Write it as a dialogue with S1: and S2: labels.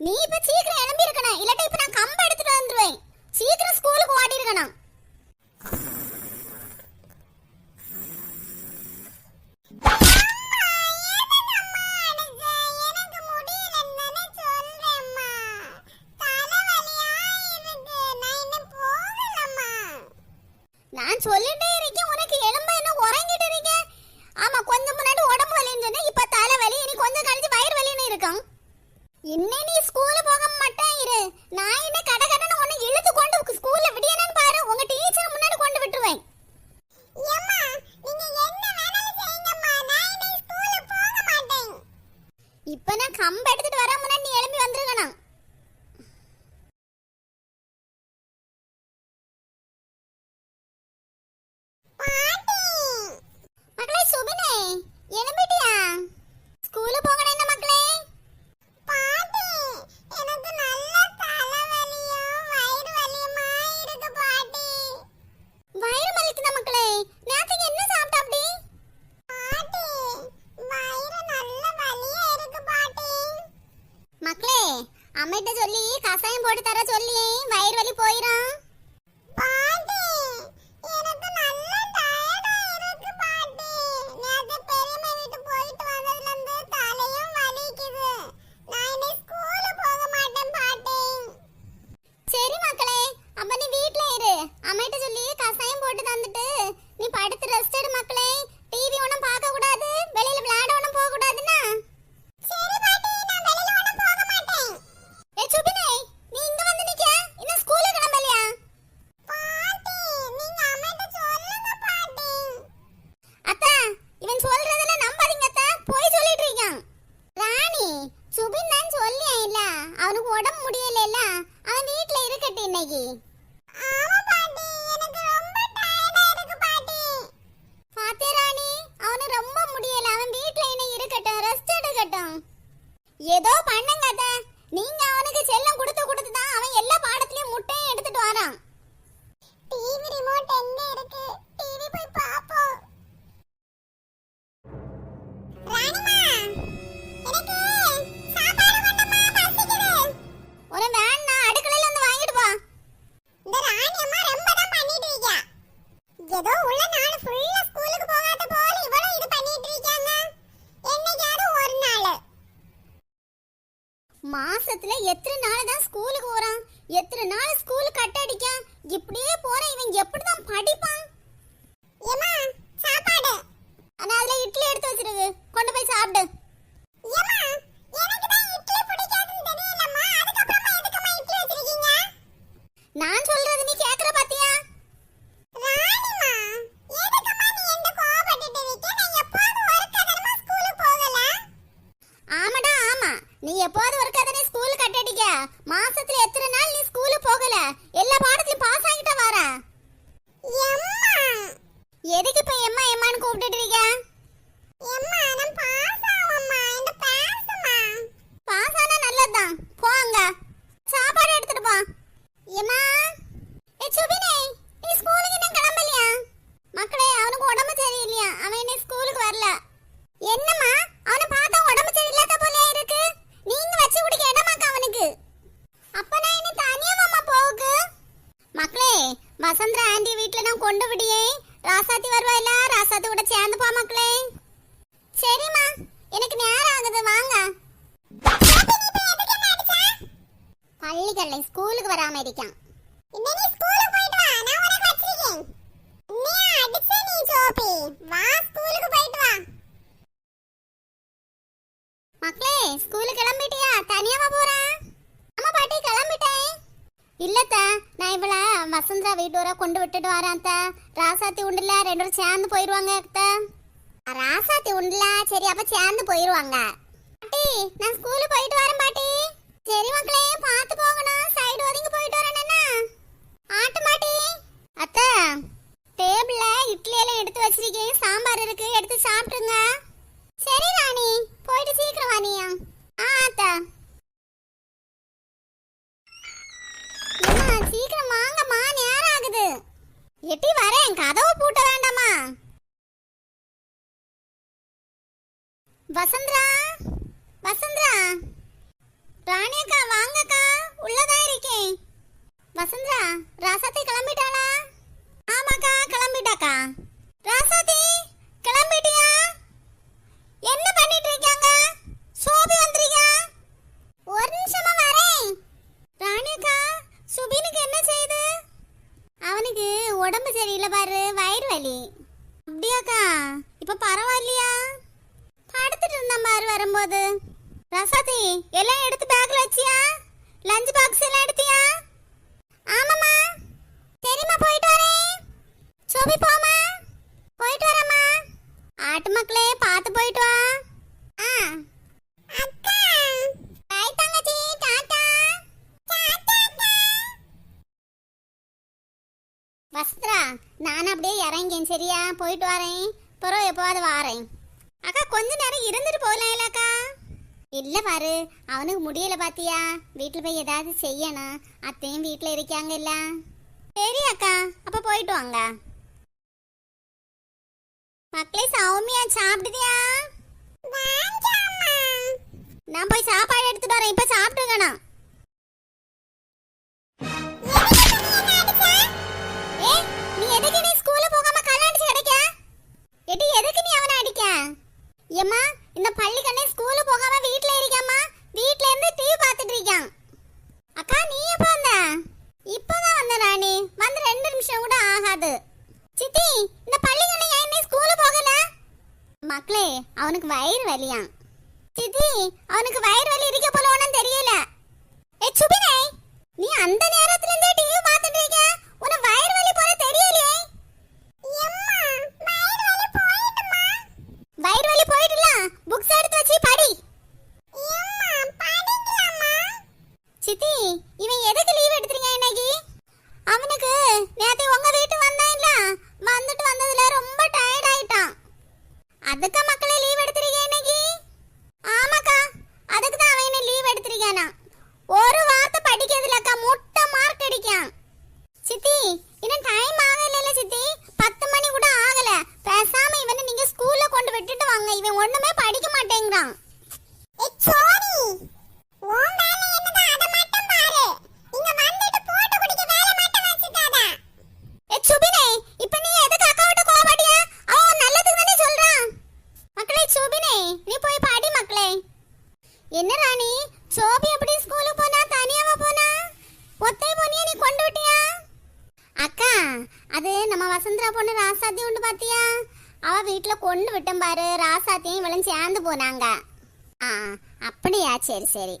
S1: நீ இப்ப சீக்கிரம் எழும்பி இருக்கணும் இல்லட்டா இப்ப நான் கம்ப எடுத்துட்டு வந்துருவேன். சீக்கிரம் ஸ்கூலுக்கு ஓடி இருக்கணும்
S2: நான்
S1: சொல்லி போட்டு தர சுபின் நான் சொல்லியாயில்ல அவனுக்கு உடம்பு முடியலைல அவன் வீட்டுல இருக்கட்டும் இன்னைக்கு.
S2: ஆமா பாட்டி எனக்கு ரொம்ப டயர்டா
S1: அவன் வீட்ல இன்னைக்கு இருக்கட்டும் ரெஸ்ட் எடுக்கட்டும். ஏதோ பண்ணுங்க நீங்க அவன
S2: ஸ்கூலுக்கு போயிட்டு வா
S1: மக்களே ஸ்கூலுக்கு கிளம்பிட்டியா? தனியாவா போறா. அம்மா பாட்டி கிளம்பிட்டேன் இல்லத்த நான் இவள வசந்தரா வீட்டு வர கொண்டு விட்டுட்டு வரேன் அத்த. ராசாத்தி உண்டுல ரெண்டு பேரும் சேர்ந்து போயிருவாங்க அத்த. ராசாத்தி உண்டுல சரி அப்ப சேர்ந்து போயிருவாங்க பாட்டி நான் ஸ்கூலுக்கு போயிட்டு வரேன் பாட்டி. சரி மக்களே பார்த்து போகணும். சைடு ஒதுங்கி போயிட்டு வரேன்னா ஆட்டு மாட்டி. அத்த டேபிள்ல இட்லி எல்லாம் எடுத்து வச்சிருக்கேன். சாம்பார் இருக்கு எடுத்து சாப்பிட்டுங்க சரி ராணி. போயிட்டு சீக்கிரம் வாணியா ஆ அத்தா. சீக்கிரம் வாங்கம்மா. நேரம் ஆகுது. எட்டி வரேன். கதவு பூட்ட வேண்டாமா? வசந்தரா? வசந்தரா? ராணியக்கா வாங்கக்கா. உள்ளதா இருக்கேன். வசந்தரா ராசாத்தி கிளம்பிட்டாளா? ஆமாக்கா கிளம்பிட்டாக்கா. ராசாத்தி கிளம்பிட்டியா? என்ன பண்ணிட்டு இருக்காங்க சோபி வந்திருக்கா ஒரு நிமிஷமா வரேன். ராணியக்கா சுபினுக்கு என்ன செய்யுது அவனுக்கு உடம்பு சரியில்லை பாரு வயிறு வலி. அப்படியாக்கா இப்போ பரவாயில்லையா? படுத்துட்டு இருந்தான் பாரு வரும்போது. ரசாதி எல்லாம் எடுத்து பேக்ல வச்சியா? லஞ்ச் பாக்ஸ் எல்லாம் எடுத்தியா? ஆமாம்மா. சரிம்மா போயிட்டு வரேன். சோபி போமா போயிட்டு வரேம்மா. ஆட்டு மக்களே பார்த்து போயிட்டு வா. ஆ.
S2: அக்கா.
S1: பாய் தங்கச்சி டாடா வஸ்த்ரா நான் அப்படியே இறங்கேன் சரியா? போயிட்டு வரேன். பிறகு எப்போவாது வாரேன். அக்கா கொஞ்ச நேரம் இருந்துட்டு போகலாம் இல்லக்கா இல்லை பாரு அவனுக்கு முடியல பாத்தியா? வீட்டில் போய் ஏதாவது செய்யணும். அத்தையும் வீட்டில் இருக்காங்க சரி அக்கா அப்போ போயிட்டு வாங்க. மக்களே சௌமியா சாப்பிடுதியா? நான் போய் சாப்பாடு எடுத்துட்டு வரேன். இப்ப சாப்பிட்டுங்கண்ணா சித்தி இந்த பள்ளிக்கண்ணே ஏன் நீ ஸ்கூல்ல போகல? மக்களே அவனுக்கு வயிறு வலியா சித்தி அவனுக்கு வயிறு வலி இருக்க போல ஒண்ணும் தெரியல. ஏ சுபினே நீ அந்த நேரத்துல இருந்தே டிவி பார்த்துட்டு இருக்க? உன வயிறு வலி போல தெரியலையே
S2: எம்மா வயிறு வலி போயிடுமா
S1: வயிறு வலி போயிடுல புக்ஸ் எடுத்து வச்சு படி
S2: எம்மா படிக்கலாமா
S1: சித்தி இவன் எதுக்கு லீவ் எடுத்துறீங்க இன்னைக்கு அவனுக்கு நேத்து உங்க வீட்டு வந்தான்ல வந்துட்டு வந்ததுல ரொம்ப டயர்ட் ஆயிட்டான் அதுக்கு மக்களே லீவ் எடுத்துறீங்க இன்னைக்கு ஆமாக்கா அதுக்கு தான் அவன் என்ன லீவ் எடுத்திருக்கானா ஒரு வார்த்தை படிக்கிறதுலக்கா முட்டை மார்க் அடிக்கான் சித்தி இன்னும் டைம் ஆகல சித்தி பத்து மணி கூட ஆகல பேசாம இவனை நீங்க ஸ்கூல்ல கொண்டு விட்டுட்டு வாங்க இவன் ஒண்ணுமே படிக்க மாட்டேங்கிறான்
S2: ஏ சோனி உன் வேலை என்னது அத மட்டும் பாரு இங்க வந்துட்டு போட்டு குடிக்க வேலை மட்டும் வச்சுக்காத
S1: ஏ சுபினே இப்ப நீ எதுக்கு அக்கா விட்டு கோவப்படியா அவன் உன் நல்லதுக்கு தானே சொல்றான் மக்களே சுபினே நீ போய் பாடி மக்களே என்ன ராணி சோபி எப்படி ஸ்கூலுக்கு போனா தனியாவா போனா ஒத்தை போனியா நீ கொண்டு விட்டியா அக்கா அது நம்ம பொண்ணு ராசாத்தி உண்டு பாத்தியா? அவ வீட்ல கொண்டு விட்டேன் பாரு. ராசாத்தியும் இவளும் சேர்ந்து போனாங்க. ஆ அப்படியா? சரி சரி.